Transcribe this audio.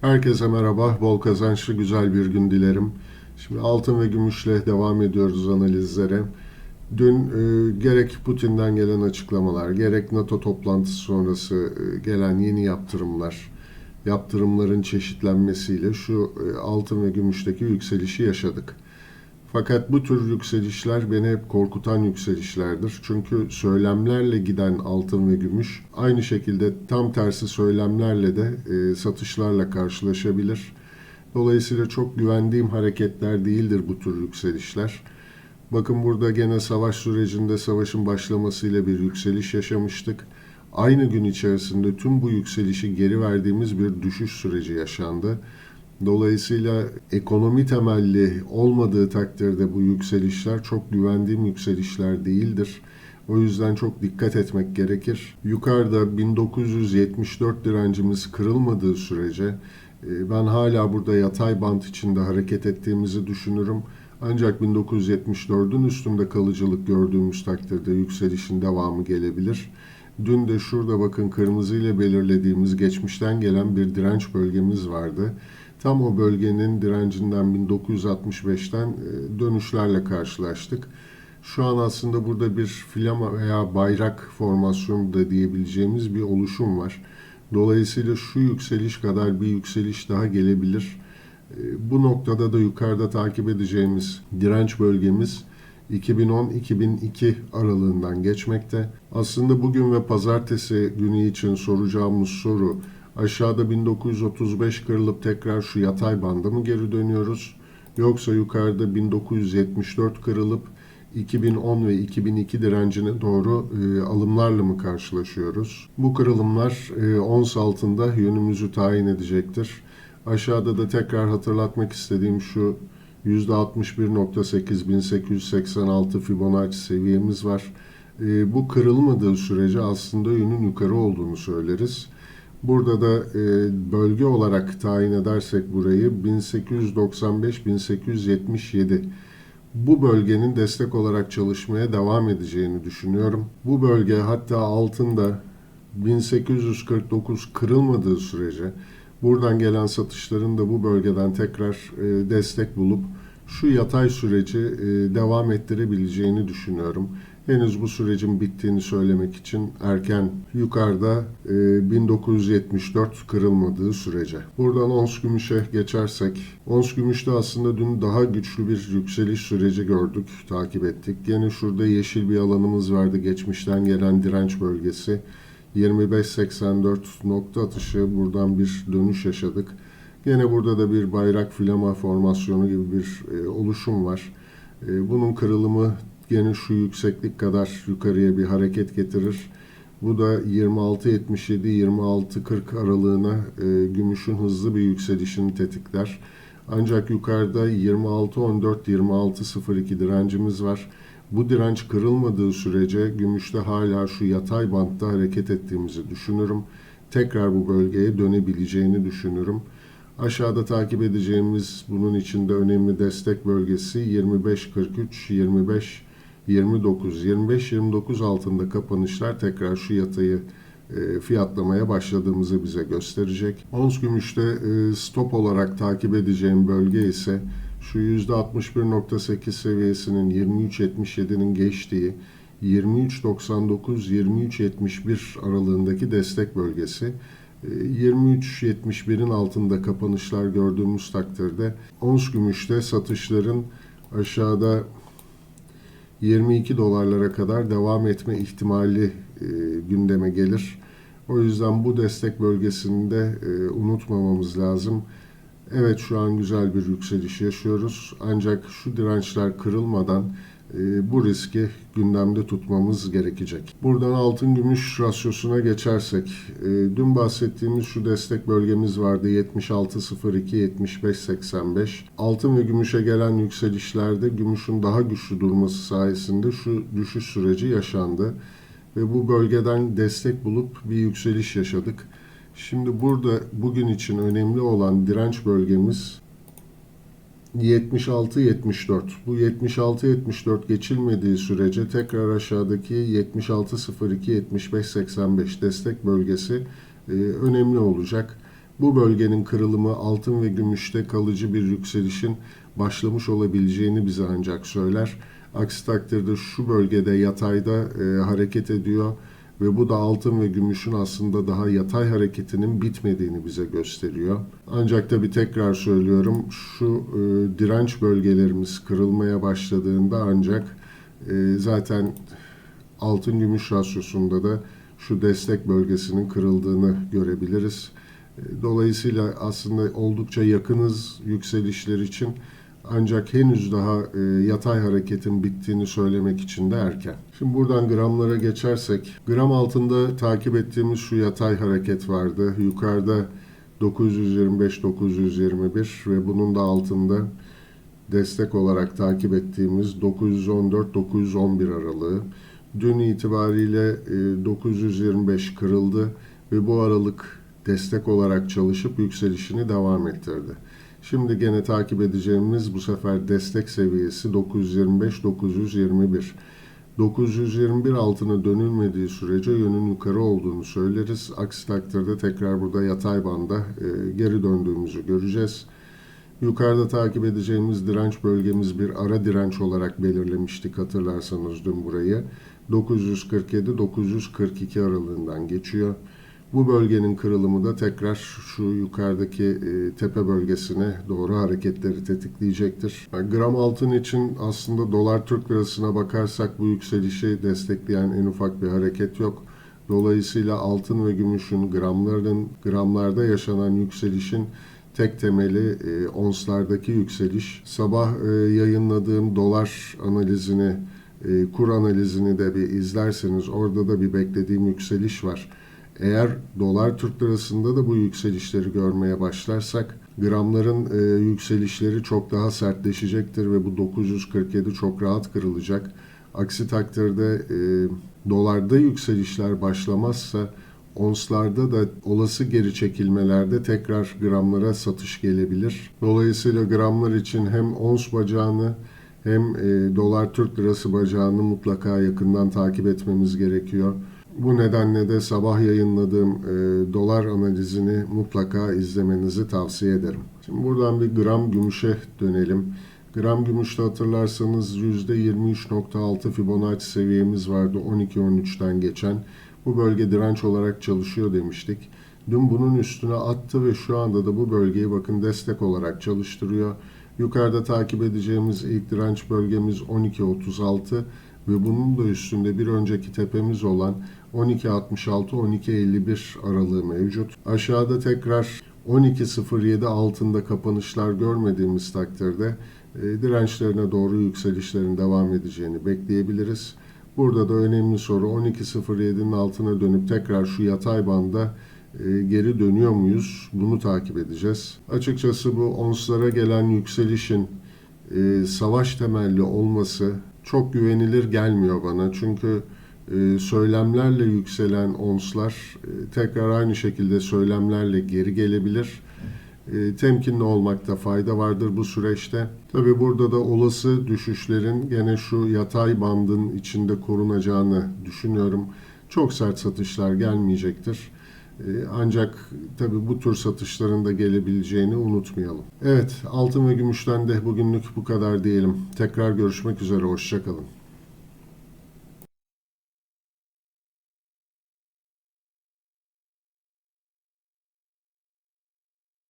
Herkese merhaba, bol kazançlı güzel bir gün dilerim. Şimdi altın ve gümüşle devam ediyoruz analizlere. Dün e, gerek Putin'den gelen açıklamalar, gerek NATO toplantısı sonrası e, gelen yeni yaptırımlar, yaptırımların çeşitlenmesiyle şu e, altın ve gümüşteki yükselişi yaşadık. Fakat bu tür yükselişler beni hep korkutan yükselişlerdir. Çünkü söylemlerle giden altın ve gümüş aynı şekilde tam tersi söylemlerle de e, satışlarla karşılaşabilir. Dolayısıyla çok güvendiğim hareketler değildir bu tür yükselişler. Bakın burada gene savaş sürecinde savaşın başlamasıyla bir yükseliş yaşamıştık. Aynı gün içerisinde tüm bu yükselişi geri verdiğimiz bir düşüş süreci yaşandı. Dolayısıyla ekonomi temelli olmadığı takdirde bu yükselişler çok güvendiğim yükselişler değildir. O yüzden çok dikkat etmek gerekir. Yukarıda 1974 direncimiz kırılmadığı sürece e, ben hala burada yatay bant içinde hareket ettiğimizi düşünürüm. Ancak 1974'ün üstünde kalıcılık gördüğümüz takdirde yükselişin devamı gelebilir. Dün de şurada bakın kırmızı ile belirlediğimiz geçmişten gelen bir direnç bölgemiz vardı. Tam o bölgenin direncinden 1965'ten e, dönüşlerle karşılaştık. Şu an aslında burada bir flama veya bayrak formasyonu da diyebileceğimiz bir oluşum var. Dolayısıyla şu yükseliş kadar bir yükseliş daha gelebilir. E, bu noktada da yukarıda takip edeceğimiz direnç bölgemiz 2010-2002 aralığından geçmekte. Aslında bugün ve pazartesi günü için soracağımız soru aşağıda 1935 kırılıp tekrar şu yatay banda mı geri dönüyoruz? Yoksa yukarıda 1974 kırılıp 2010 ve 2002 direncine doğru e, alımlarla mı karşılaşıyoruz? Bu kırılımlar e, ons altında yönümüzü tayin edecektir. Aşağıda da tekrar hatırlatmak istediğim şu %61.8886 Fibonacci seviyemiz var. E, bu kırılmadığı sürece aslında yönün yukarı olduğunu söyleriz. Burada da e, bölge olarak tayin edersek burayı 1895-1877 bu bölgenin destek olarak çalışmaya devam edeceğini düşünüyorum. Bu bölge hatta altında 1849 kırılmadığı sürece buradan gelen satışların da bu bölgeden tekrar e, destek bulup şu yatay süreci e, devam ettirebileceğini düşünüyorum. Henüz bu sürecin bittiğini söylemek için erken yukarıda e, 1974 kırılmadığı sürece. Buradan ons gümüşe geçersek, ons gümüşte aslında dün daha güçlü bir yükseliş süreci gördük, takip ettik. Yine şurada yeşil bir alanımız vardı geçmişten gelen direnç bölgesi. 25.84 nokta atışı buradan bir dönüş yaşadık. Yine burada da bir bayrak flama formasyonu gibi bir e, oluşum var. E, bunun kırılımı gene şu yükseklik kadar yukarıya bir hareket getirir. Bu da 26.77-26.40 aralığına e, gümüşün hızlı bir yükselişini tetikler. Ancak yukarıda 26.14-26.02 direncimiz var. Bu direnç kırılmadığı sürece gümüşte hala şu yatay bantta hareket ettiğimizi düşünürüm. Tekrar bu bölgeye dönebileceğini düşünürüm. Aşağıda takip edeceğimiz bunun içinde önemli destek bölgesi 25.43, 25 29, 25, 29 altında kapanışlar tekrar şu yatayı e, fiyatlamaya başladığımızı bize gösterecek. Ons gümüşte e, stop olarak takip edeceğim bölge ise şu %61.8 seviyesinin 23.77'nin geçtiği 23.99-23.71 aralığındaki destek bölgesi. 23.71'in altında kapanışlar gördüğümüz takdirde ons gümüşte satışların aşağıda 22 dolarlara kadar devam etme ihtimali e, gündeme gelir. O yüzden bu destek bölgesinde e, unutmamamız lazım. Evet şu an güzel bir yükseliş yaşıyoruz. Ancak şu dirençler kırılmadan bu riski gündemde tutmamız gerekecek. Buradan altın gümüş rasyosuna geçersek, e, dün bahsettiğimiz şu destek bölgemiz vardı 76.02-75.85. Altın ve gümüşe gelen yükselişlerde gümüşün daha güçlü durması sayesinde şu düşüş süreci yaşandı. Ve bu bölgeden destek bulup bir yükseliş yaşadık. Şimdi burada bugün için önemli olan direnç bölgemiz 76-74. Bu 76-74 geçilmediği sürece tekrar aşağıdaki 76-02-75-85 destek bölgesi e, önemli olacak. Bu bölgenin kırılımı altın ve gümüşte kalıcı bir yükselişin başlamış olabileceğini bize ancak söyler. Aksi takdirde şu bölgede yatayda e, hareket ediyor ve bu da altın ve gümüşün aslında daha yatay hareketinin bitmediğini bize gösteriyor. Ancak tabi tekrar söylüyorum şu e, direnç bölgelerimiz kırılmaya başladığında ancak e, zaten altın gümüş rasyosunda da şu destek bölgesinin kırıldığını görebiliriz. E, Dolayısıyla aslında oldukça yakınız yükselişler için ancak henüz daha e, yatay hareketin bittiğini söylemek için de erken. Şimdi buradan gramlara geçersek, gram altında takip ettiğimiz şu yatay hareket vardı. Yukarıda 925-921 ve bunun da altında destek olarak takip ettiğimiz 914-911 aralığı. Dün itibariyle e, 925 kırıldı ve bu aralık destek olarak çalışıp yükselişini devam ettirdi. Şimdi gene takip edeceğimiz bu sefer destek seviyesi 925-921. 921 altına dönülmediği sürece yönün yukarı olduğunu söyleriz. Aksi takdirde tekrar burada yatay banda e, geri döndüğümüzü göreceğiz. Yukarıda takip edeceğimiz direnç bölgemiz bir ara direnç olarak belirlemiştik hatırlarsanız dün burayı. 947-942 aralığından geçiyor. Bu bölgenin kırılımı da tekrar şu yukarıdaki e, tepe bölgesine doğru hareketleri tetikleyecektir. Gram altın için aslında dolar Türk lirasına bakarsak bu yükselişi destekleyen en ufak bir hareket yok. Dolayısıyla altın ve gümüşün gramların gramlarda yaşanan yükselişin tek temeli e, onslardaki yükseliş. Sabah e, yayınladığım dolar analizini, e, kur analizini de bir izlerseniz orada da bir beklediğim yükseliş var. Eğer dolar Türk lirasında da bu yükselişleri görmeye başlarsak gramların e, yükselişleri çok daha sertleşecektir ve bu 947 çok rahat kırılacak. Aksi takdirde e, dolarda yükselişler başlamazsa onslarda da olası geri çekilmelerde tekrar gramlara satış gelebilir. Dolayısıyla gramlar için hem ons bacağını hem e, dolar Türk lirası bacağını mutlaka yakından takip etmemiz gerekiyor. Bu nedenle de sabah yayınladığım e, dolar analizini mutlaka izlemenizi tavsiye ederim. Şimdi buradan bir gram gümüşe dönelim. Gram gümüşte hatırlarsanız %23.6 Fibonacci seviyemiz vardı 12-13'ten geçen. Bu bölge direnç olarak çalışıyor demiştik. Dün bunun üstüne attı ve şu anda da bu bölgeyi bakın destek olarak çalıştırıyor. Yukarıda takip edeceğimiz ilk direnç bölgemiz 12.36 ve bunun da üstünde bir önceki tepemiz olan 12.66-12.51 aralığı mevcut. Aşağıda tekrar 12.07 altında kapanışlar görmediğimiz takdirde e, dirençlerine doğru yükselişlerin devam edeceğini bekleyebiliriz. Burada da önemli soru 12.07'nin altına dönüp tekrar şu yatay banda e, geri dönüyor muyuz? Bunu takip edeceğiz. Açıkçası bu onslara gelen yükselişin e, savaş temelli olması çok güvenilir gelmiyor bana. Çünkü e, söylemlerle yükselen onslar e, tekrar aynı şekilde söylemlerle geri gelebilir. E, temkinli olmakta fayda vardır bu süreçte. Tabi burada da olası düşüşlerin gene şu yatay bandın içinde korunacağını düşünüyorum. Çok sert satışlar gelmeyecektir. E, Ancak tabi bu tür satışların da gelebileceğini unutmayalım. Evet altın ve gümüşten de bugünlük bu kadar diyelim. Tekrar görüşmek üzere hoşçakalın.